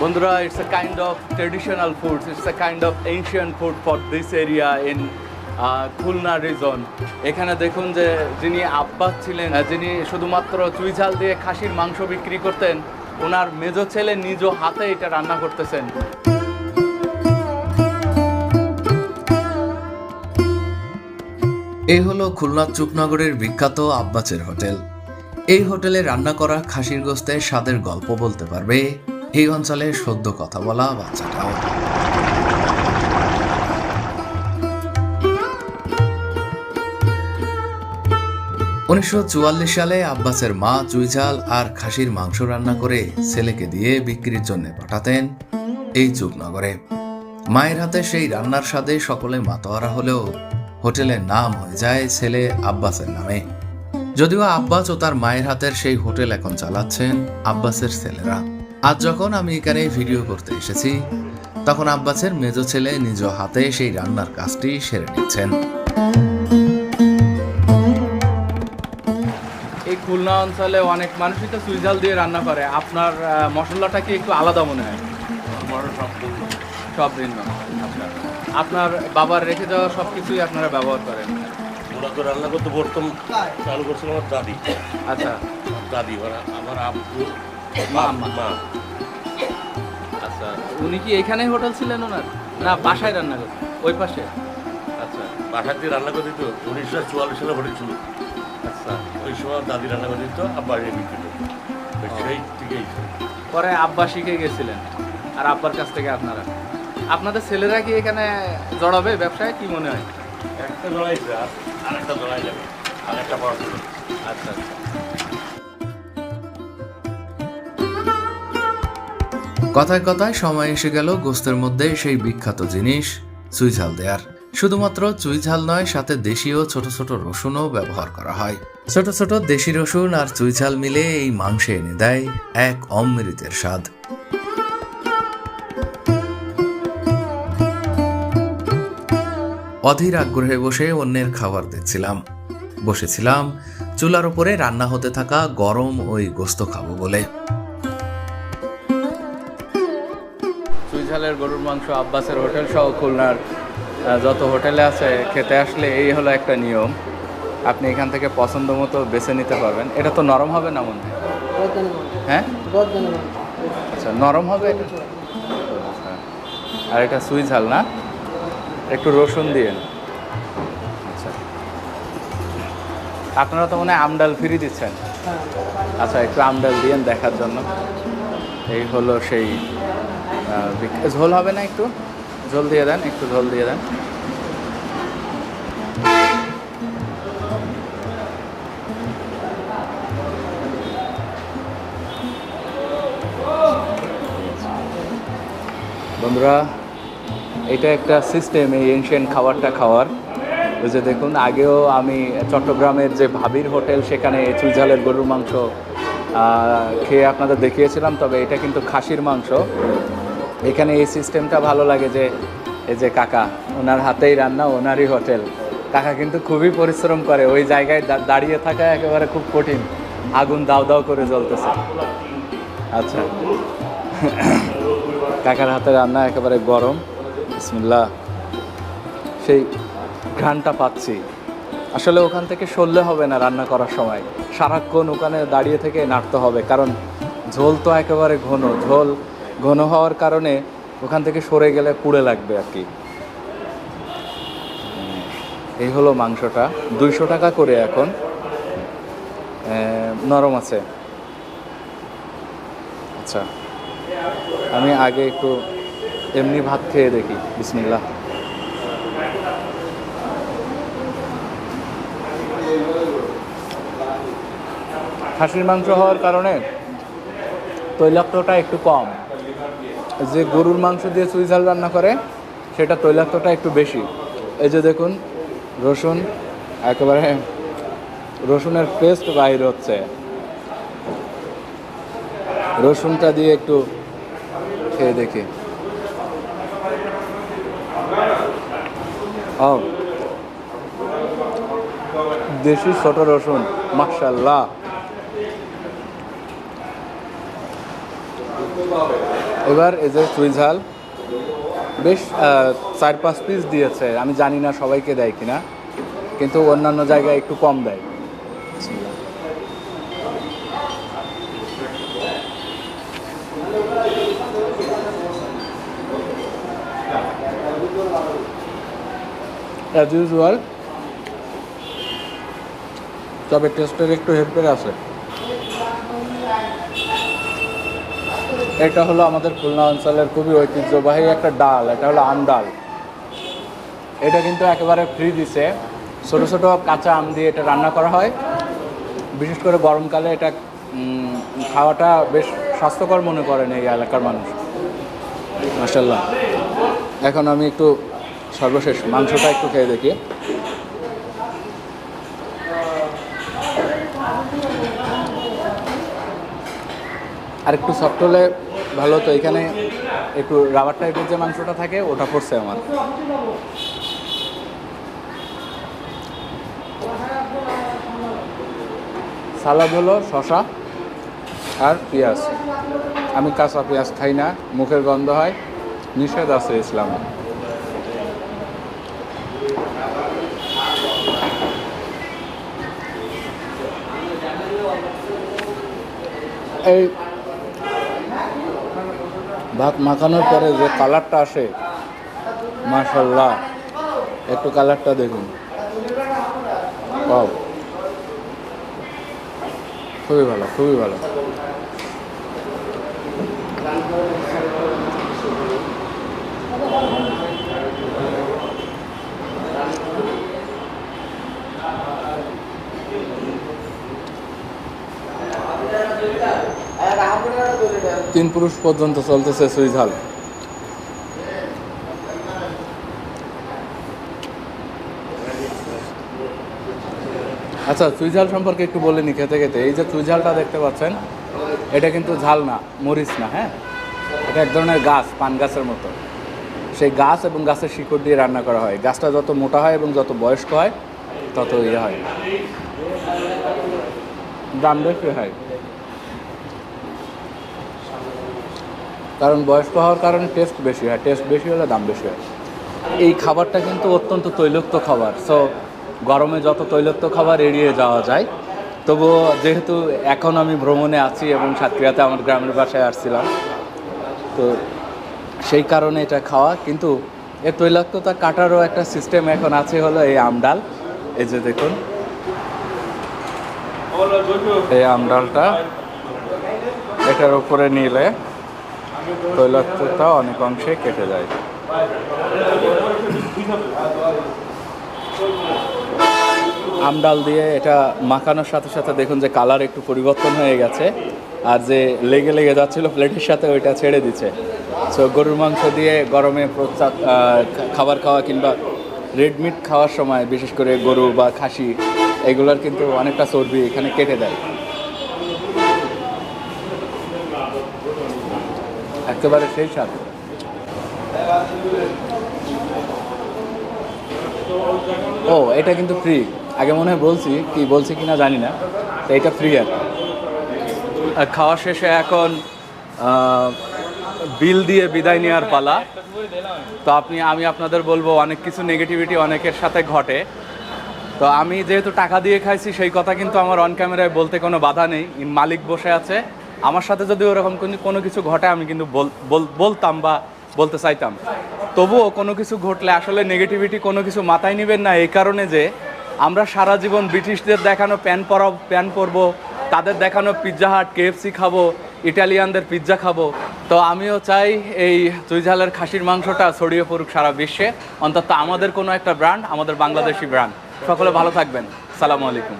বন্ধুরা it's kind of traditional foods. It's a kind of ancient food for this area in uh, Khulna region এখানে দেখুন যে যিনি আব্বাস ছিলেন যিনি শুধুমাত্র চুই ঝাল দিয়ে খাসির মাংস বিক্রি করতেন ওনার মেজো ছেলে নিজ হাতে এটা রান্না করতেছেন। এই হলো খুলনা চুকনগরের বিখ্যাত আব্বাসের হোটেল। এই হোটেলে রান্না করা খাসির গোস্তের স্বাদের গল্প বলতে পারবে এই অঞ্চলে সদ্য কথা বলা বাচ্চাটাও। উনিশশো চুয়াল্লিশ সালে আব্বাসের মা চুইঝাল আর খাসির মাংস রান্না করে ছেলেকে দিয়ে বিক্রির জন্য পাঠাতেন এই চুকনগরে মায়ের হাতে সেই রান্নার স্বাদে সকলে মাতোয়ারা হলেও হোটেলের নাম হয়ে যায় ছেলে আব্বাসের নামে। যদিও আব্বাস ও তার মায়ের হাতের সেই হোটেল এখন চালাচ্ছেন আব্বাসের ছেলেরা। আজ যখন আমি এখানে ভিডিও করতে এসেছি তখন আব্বাসের মেজ ছেলে নিজ হাতে সেই রান্নার কাজটি সেরে নিচ্ছেন। এই খুলনা অঞ্চলে অনেক মানুষই তো চুই ঝাল দিয়ে রান্না করে। আপনার মশলাটা কি একটু আলাদা মনে হয়? সব ভিন্ন। আচ্ছা। আপনার বাবার রেখে যাওয়া সব কিছুই আপনারা ব্যবহার করেন? মূলত রান্না করতে প্রথম চালু করছিল আমার দাদি। আচ্ছা। দাদি ওরা আমার আব্বু মা, মা আচ্ছা উনি কি এখানেই হোটেল ছিলেন ওনার? না বাসায় রান্না করতেন ওই পাশে। আচ্ছা দিয়ে রান্না করে দিত উনিশশো চুয়াল্লিশ সালে ভরে ছিল। আচ্ছা। ওই সময় দাদি রান্না করে দিত আব্বা এনে বিক্রি করতো। সেই থেকেই। পরে আব্বা শিখে গেছিলেন আর আব্বার কাছ থেকে আপনারা। আপনাদের ছেলেরা কি এখানে জড়াবে ব্যবসায় কি মনে হয়? একটা জড়াইছে আর আরেকটা জড়াই যাবে আর একটা পড়াশোনা। আচ্ছা আচ্ছা। কথায় কথায় সময় এসে গেল, গোস্তের মধ্যে সেই বিখ্যাত জিনিস চুইঝাল দেয়ার। শুধুমাত্র চুইঝাল নয়, সাথে দেশীয় ছোট ছোট রসুনও ব্যবহার করা হয়। ছোট ছোট দেশি রসুন আর চুইঝাল মিলে এই মাংসে এনে দেয় এক অমৃতের স্বাদ। অধীর আগ্রহে বসে অন্যের খাবার দেখছিলাম বসেছিলাম, চুলার উপরে রান্না হতে থাকা গরম ওই গোস্ত খাব বলে। চুইঝালের গরুর মাংস আব্বাসের হোটেল সহ খুলনার যত হোটেলে আছে খেতে আসলে এই হলো একটা নিয়ম। আপনি এখান থেকে পছন্দ মতো বেছে নিতে পারবেন। এটা তো নরম হবে না মনে হ্যাঁ? আচ্ছা নরম হবে? এটা? আচ্ছা। আর এটা সুই ঝাল না? একটু রসুন দিয়েন আচ্ছা। আপনারা তো মনে হয় আমডাল ফ্রি দিচ্ছেন? আচ্ছা একটু আমডাল দিয়েন দেখার জন্য। এই হলো সেই ঝোল হবে না একটু? ঝোল দিয়ে দেন, একটু ঝোল দিয়ে দেন। বন্ধুরা, এটা একটা সিস্টেম এই এনশিয়েন্ট খাবারটা খাওয়ার। ওই যে দেখুন, আগেও আমি চট্টগ্রামের যে ভাবির হোটেল, সেখানে চুলঝালের গরুর মাংস খেয়ে আপনাদের দেখিয়েছিলাম, তবে এটা কিন্তু খাসির মাংস। এখানে এই সিস্টেমটা ভালো লাগে যে, এই যে কাকা, ওনার হাতেই রান্না, ওনারই হোটেল। কাকা কিন্তু খুবই পরিশ্রম করে, ওই জায়গায় দাঁড়িয়ে থাকা একেবারে খুব কঠিন। আগুন দাও দাও করে জ্বলতেছে। আচ্ছা। কাকার হাতে রান্না একেবারে গরম। বিসমিল্লাহ। সেই ঘ্রাণটা পাচ্ছি। আসলে ওখান থেকে সরলে হবে না রান্না করার সময়। সারাক্ষণ ওখানে দাঁড়িয়ে থেকে নাড়তে হবে, কারণ ঝোল তো একেবারে ঘন। ঝোল ঘন হওয়ার কারণে ওখান থেকে সরে গেলে পুড়ে লাগবে আর কি। এই হলো মাংসটা। দুইশো টাকা করে এখন। নরম আছে। আচ্ছা আমি আগে একটু এমনি ভাত খেয়ে দেখি। বিসমিল্লাহ। খাসির মাংস হওয়ার কারণে তৈলাক্তটা একটু কম। যে গরুর মাংস দিয়ে চুইঝাল রান্না করে, সেটা তৈলাক্তটা একটু বেশি। এই যে দেখুন, রসুন, একেবারে রসুনের পেস্ট বাইর হচ্ছে। রসুনটা দিয়ে একটু খেয়ে দেখি। দেশি ছোট রসুন মার্শাল্লাহ এবার এই যে চুই বেশ চার পাঁচ পিস দিয়েছে। আমি জানি না সবাইকে দেয় কিনা, কিন্তু অন্যান্য জায়গায় একটু কম দেয়। অ্যাজ ইউজুয়াল তবে টেস্টের একটু হেরফের আছে। এটা হলো আমাদের খুলনা অঞ্চলের খুবই ঐতিহ্যবাহী একটা ডাল, এটা হলো আম ডাল। এটা কিন্তু একেবারে ফ্রি দিছে। ছোটো ছোটো কাঁচা আম দিয়ে এটা রান্না করা হয়। বিশেষ করে গরমকালে এটা খাওয়াটা বেশ স্বাস্থ্যকর মনে করেন এই এলাকার মানুষ। মাসাল্লাহ এখন আমি একটু সর্বশেষ মাংসটা একটু খেয়ে দেখি। আর একটু সফট হলে ভালো, তো এখানে একটু রাবার টাইপের যে মাংসটা থাকে, ওটা পড়ছে আমার। সালাদ হলো শশা আর পেঁয়াজ। আমি কাঁচা পেঁয়াজ খাই না, মুখের গন্ধ হয়। নিষেধ আছে ইসলামে। এই ভাত মাখানোর পরে যে কালারটা আসে মাশাল্লাহ একটু কালারটা দেখুন. খুবই ভালো খুবই ভালো তিন পুরুষ পর্যন্ত চলতেছে সুইঝাল আচ্ছা চুইঝাল সম্পর্কে একটু বলে নি খেতে খেতে। এই যে চুইঝালটা দেখতে পাচ্ছেন, এটা কিন্তু ঝাল না, মরিচ না হ্যাঁ? এটা এক ধরনের গাছ, পান গাছের মতো। সেই গাছ এবং গাছের শিকড় দিয়ে রান্না করা হয়। গাছটা যত মোটা হয় এবং যত বয়স্ক হয়, তত ইয়ে হয়। দাম বেশি হয়। কারণ বয়স্ক হওয়ার কারণে টেস্ট বেশি হয়। টেস্ট বেশি হলে দাম বেশি হয়। এই খাবারটা কিন্তু অত্যন্ত তৈলাক্ত খাবার। সো গরমে যত তৈলাক্ত খাবার এড়িয়ে যাওয়া যায়, তবুও যেহেতু এখন আমি ভ্রমণে আছি এবং সাতক্ষীরাতে আমার গ্রামের বাসায় আসছিলাম, তো সেই কারণে এটা খাওয়া। কিন্তু এর তৈলাক্ততা কাটারও একটা সিস্টেম এখন আছে হলো এই আমডাল এই যে দেখুন। এই আমডালটা এটার উপরে নিলে তৈলাক্ততা অনেক অংশে কেটে যায়। আমডাল দিয়ে এটা মাখানোর সাথে সাথে দেখুন যে কালার একটু পরিবর্তন হয়ে গেছে আর যে লেগে লেগে যাচ্ছিল প্লেটের সাথে ওইটা ছেড়ে দিচ্ছে। সো গরুর মাংস দিয়ে গরমে প্রচা- আহ, খাবার খাওয়া কিংবা রেড মিট খাওয়ার সময় বিশেষ করে গরু বা খাসি এগুলোর কিন্তু অনেকটা চর্বি এখানে কেটে দেয়। একেবারে সেই স্বাদ ও, এটা কিন্তু ফ্রি আগে মনে হয় বলছি, কি বলছি কিনা জানি না এটা ফ্রি আর কি। খাওয়া শেষে এখন বিল দিয়ে বিদায় নেওয়ার পালা। তো আপনি, আমি আপনাদের বলব, অনেক কিছু নেগেটিভিটি অনেকের সাথে ঘটে। তো আমি যেহেতু টাকা দিয়ে খাইছি, সেই কথা কিন্তু আমার অন ক্যামেরায় বলতে কোনো বাধা নেই। মালিক বসে আছে। আমার সাথে যদি ওরকম কোনো- কিছু ঘটে, আমি কিন্তু বল- বল- বলতাম বা বলতে চাইতাম। তবুও কোনো কিছু ঘটলে আসলে নেগেটিভিটি কোনো কিছু মাথায় নেবেন না, এই কারণে যে আমরা সারা জীবন ব্রিটিশদের দেখানো প্যান পরা প্যান পরব, তাদের দেখানো পিৎজা হাট কেএফসি খাব, ইটালিয়ানদের পিৎজা খাব। তো আমিও চাই এই চুইঝালের খাসির মাংসটা ছড়িয়ে পড়ুক সারা বিশ্বে। অন্তত আমাদের কোনো একটা ব্র্যান্ড আমাদের বাংলাদেশি ব্র্যান্ড সকলে ভালো থাকবেন। সালামু আলাইকুম।